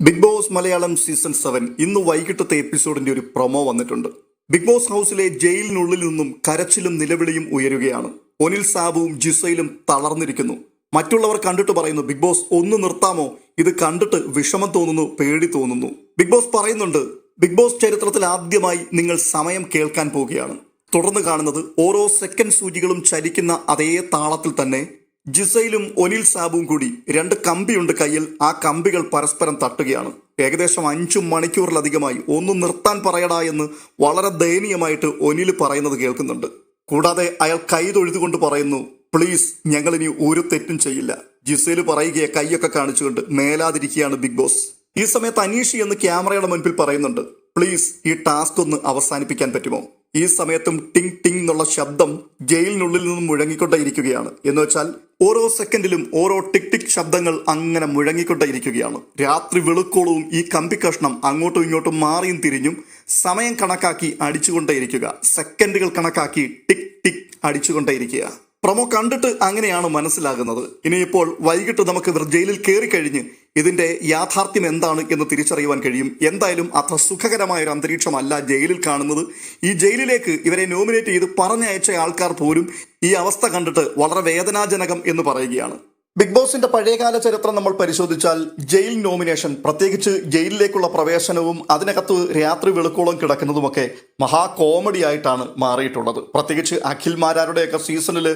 Bigg Boss Malayalam season seven ഇന്ന് വൈകിട്ടത്തെ എപ്പിസോഡിന്റെ ഒരു പ്രൊമോ വന്നിട്ടുണ്ട്. ബിഗ് ബോസ് ഹൗസിലെ ജയിലിനുള്ളിൽ നിന്നും കരച്ചിലും നിലവിളിയും ഉയരുകയാണ്. ഒനിൽ സാബുവും ജിസയിലും തളർന്നിരിക്കുന്നു. മറ്റുള്ളവർ കണ്ടിട്ട് പറയുന്നു ബിഗ് ബോസ് ഒന്ന് നിർത്താമോ? ഇത് കണ്ടിട്ട് വിഷമം തോന്നുന്നു പേടി തോന്നുന്നു. ബിഗ് ബോസ് പറയുന്നുണ്ട് ബിഗ് ബോസ് ചരിത്രത്തിൽ ആദ്യമായി നിങ്ങൾ സമയം കേൾക്കാൻ പോവുകയാണ്. തുടർന്ന് കാണുന്നത് ഓരോ സെക്കൻഡ് സൂചികളും ചലിക്കുന്ന അതേ താളത്തിൽ തന്നെ ജിസയിലും ഒനിൽ സാബും കൂടി രണ്ട് കമ്പിയുണ്ട് കയ്യിൽ. ആ കമ്പികൾ പരസ്പരം തട്ടുകയാണ്. ഏകദേശം അഞ്ചു മണിക്കൂറിലധികമായി ഒന്ന് നിർത്താൻ പറയടാ എന്ന് വളരെ ദയനീയമായിട്ട് ഒനിൽ പറയുന്നത് കേൾക്കുന്നുണ്ട്. കൂടാതെ അയാൾ കൈ തൊഴുതുകൊണ്ട് പറയുന്നു പ്ലീസ് ഞങ്ങൾ ഇനി ഒരു തെറ്റും ചെയ്യില്ല. ജിസയിൽ പറയുകയെ കൈയൊക്കെ കാണിച്ചുകൊണ്ട് മേലാതിരിക്കുകയാണ് ബിഗ് ബോസ്. ഈ സമയത്ത് അനീഷി എന്ന് ക്യാമറയുടെ മുൻപിൽ പറയുന്നുണ്ട് പ്ലീസ് ഈ ടാസ്ക് ഒന്ന് അവസാനിപ്പിക്കാൻ പറ്റുമോ? ഈ സമയത്തും ടിങ് ടിങ് എന്നുള്ള ശബ്ദം ജയിലിനുള്ളിൽ നിന്നും മുഴങ്ങിക്കൊണ്ടേയിരിക്കുകയാണ്. എന്ന് വെച്ചാൽ ഓരോ സെക്കൻഡിലും ഓരോ ടിക് ടിക് ശബ്ദങ്ങൾ അങ്ങനെ മുഴങ്ങിക്കൊണ്ടേയിരിക്കുകയാണ്. രാത്രി വെളുക്കോളവും ഈ കമ്പി കഷ്ണം അങ്ങോട്ടും ഇങ്ങോട്ടും മാറിയും തിരിഞ്ഞും സമയം കണക്കാക്കി അടിച്ചുകൊണ്ടേയിരിക്കുക. സെക്കൻഡുകൾ കണക്കാക്കി ടിക് ടിക് അടിച്ചുകൊണ്ടേയിരിക്കുക. പ്രൊമോ കണ്ടിട്ട് അങ്ങനെയാണ് മനസ്സിലാകുന്നത്. ഇനിയിപ്പോൾ വൈകിട്ട് നമുക്ക് ഇവർ ജയിലിൽ കയറി കഴിഞ്ഞ് ഇതിന്റെ യാഥാർത്ഥ്യം എന്താണ് എന്ന് തിരിച്ചറിയുവാൻ കഴിയും. എന്തായാലും അത്ര സുഖകരമായ ഒരു അന്തരീക്ഷമല്ല ജയിലിൽ കാണുന്നത്. ഈ ജയിലിലേക്ക് ഇവരെ നോമിനേറ്റ് ചെയ്ത് പറഞ്ഞയച്ച ആൾക്കാർ പോലും ഈ അവസ്ഥ കണ്ടിട്ട് വളരെ വേദനാജനകം എന്ന് പറയുകയാണ്. ബിഗ് ബോസിന്റെ പഴയകാല ചരിത്രം നമ്മൾ പരിശോധിച്ചാൽ ജയിൽ നോമിനേഷൻ പ്രത്യേകിച്ച് ജയിലിലേക്കുള്ള പ്രവേശനവും അതിനകത്ത് രാത്രി വെളുക്കോളം കിടക്കുന്നതുമൊക്കെ മഹാ കോമഡി ആയിട്ടാണ് മാറിയിട്ടുള്ളത്. പ്രത്യേകിച്ച് അഖിൽമാരാരുടെയൊക്കെ സീസണിൽ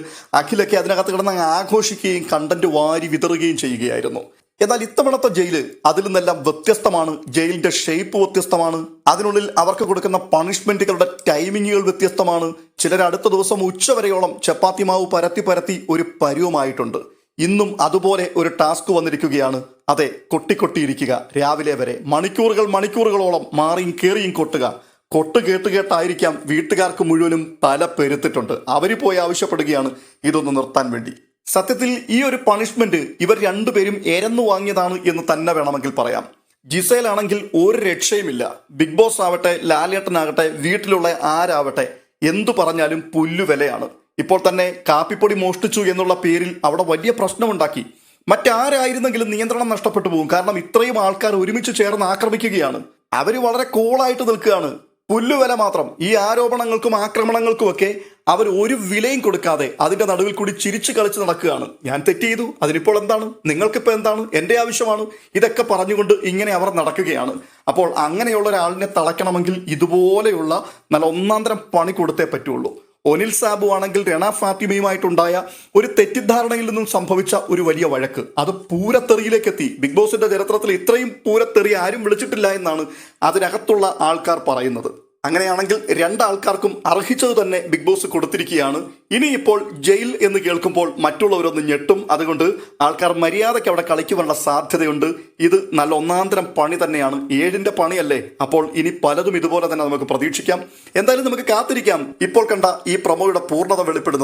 അഖിലൊക്കെ അതിനകത്ത് കിടന്ന് ആഘോഷിക്കുകയും കണ്ടന്റ് വാരി വിതറുകയും ചെയ്യുകയായിരുന്നു. എന്നാൽ ഇത്തവണത്തെ ജയിൽ അതിൽ നിന്നെല്ലാം വ്യത്യസ്തമാണ്. ജയിലിന്റെ ഷേപ്പ് വ്യത്യസ്തമാണ്. അതിനുള്ളിൽ അവർക്ക് കൊടുക്കുന്ന പണിഷ്മെന്റുകളുടെ ടൈമിങ്ങുകൾ വ്യത്യസ്തമാണ്. ചിലർ അടുത്ത ദിവസം ഉച്ചവരെയോളം ചപ്പാത്തി മാവ് പരത്തി പരത്തി ഒരു പരുവമായിട്ടുണ്ട്. ഇന്നും അതുപോലെ ഒരു ടാസ്ക് വന്നിരിക്കുകയാണ്. അതെ കൊട്ടിക്കൊട്ടിയിരിക്കുക. രാവിലെ വരെ മണിക്കൂറുകൾ മണിക്കൂറുകളോളം മാറിയും കയറിയും കൊട്ടുക. കൊട്ട് കേട്ട് കേട്ടായിരിക്കാം വീട്ടുകാർക്ക് മുഴുവനും തല പെരുത്തിട്ടുണ്ട്. അവർ പോയി ആവശ്യപ്പെടുകയാണ്. ഇതൊന്ന് നിർത്താൻ വേണ്ടി. സത്യത്തിൽ ഈ ഒരു പണിഷ്മെന്റ് ഇവർ രണ്ടുപേരും എരന്നു വാങ്ങിയതാണ് എന്ന് തന്നെ വേണമെങ്കിൽ പറയാം. ജിസയിലാണെങ്കിൽ ഒരു രക്ഷയുമില്ല. ബിഗ് ബോസ് ആവട്ടെ ലാലേട്ടനാകട്ടെ വീട്ടിലുള്ള ആരാവട്ടെ എന്തു പറഞ്ഞാലും പുല്ലുവിലയാണ്. ഇപ്പോൾ തന്നെ കാപ്പിപ്പൊടി മോഷ്ടിച്ചു എന്നുള്ള പേരിൽ അവിടെ വലിയ പ്രശ്നമുണ്ടാക്കി. മറ്റാരായിരുന്നെങ്കിലും നിയന്ത്രണം നഷ്ടപ്പെട്ടു പോകും. കാരണം ഇത്രയും ആൾക്കാർ ഒരുമിച്ച് ചേർന്ന് ആക്രമിക്കുകയാണ്. അവർ വളരെ കോളായിട്ട് നിൽക്കുകയാണ്. പുല്ലുവില മാത്രം. ഈ ആരോപണങ്ങൾക്കും ആക്രമണങ്ങൾക്കുമൊക്കെ അവർ ഒരു വിലയും കൊടുക്കാതെ അതിന്റെ നടുവിൽ കൂടി ചിരിച്ചു കളിച്ച് നടക്കുകയാണ്. ഞാൻ തെറ്റ് ചെയ്തു? അതിനിപ്പോൾ എന്താണ്? നിങ്ങൾക്കിപ്പോൾ എന്താണ്? എന്റെ ആവശ്യമാണ്. ഇതൊക്കെ പറഞ്ഞുകൊണ്ട് ഇങ്ങനെ അവർ നടക്കുകയാണ്. അപ്പോൾ അങ്ങനെയുള്ള ഒരാളിനെ തളയ്ക്കണമെങ്കിൽ ഇതുപോലെയുള്ള നല്ല ഒന്നാന്തരം പണി കൊടുത്തേ പറ്റുള്ളൂ. ഒനിൽ സാബു ആണെങ്കിൽ രണ ഫാത്തിമയുമായിട്ടുണ്ടായ ഒരു തെറ്റിദ്ധാരണയിൽ നിന്നും സംഭവിച്ച ഒരു വലിയ വഴക്ക്. അത് പൂരത്തെറിയിലേക്ക് എത്തി ബിഗ് ബോസിന്റെ ചരിത്രത്തിൽ ഇത്രയും പൂരത്തെറി ആരും വിളിച്ചിട്ടില്ല എന്നാണ് അതിനകത്തുള്ള ആൾക്കാർ പറയുന്നത്. അങ്ങനെയാണെങ്കിൽ രണ്ടാൾക്കാർക്കും അർഹിച്ചത് തന്നെ ബിഗ് ബോസ് കൊടുത്തിരിക്കുകയാണ്. ഇനിയിപ്പോൾ ജയിൽ എന്ന് കേൾക്കുമ്പോൾ മറ്റുള്ളവരൊന്ന് ഞെട്ടും. അതുകൊണ്ട് ആൾക്കാർ മര്യാദയ്ക്ക് അവിടെ കളിക്കുവാനുള്ള സാധ്യതയുണ്ട്. ഇത് നല്ല ഒന്നാന്തരം പണി തന്നെയാണ്. ഏഴിന്റെ പണിയല്ലേ? അപ്പോൾ ഇനി പലതും ഇതുപോലെ തന്നെ നമുക്ക് പ്രതീക്ഷിക്കാം. എന്തായാലും നമുക്ക് കാത്തിരിക്കാം. ഇപ്പോൾ കണ്ട ഈ പ്രമോയുടെ പൂർണത വെളിപ്പെടുന്നു.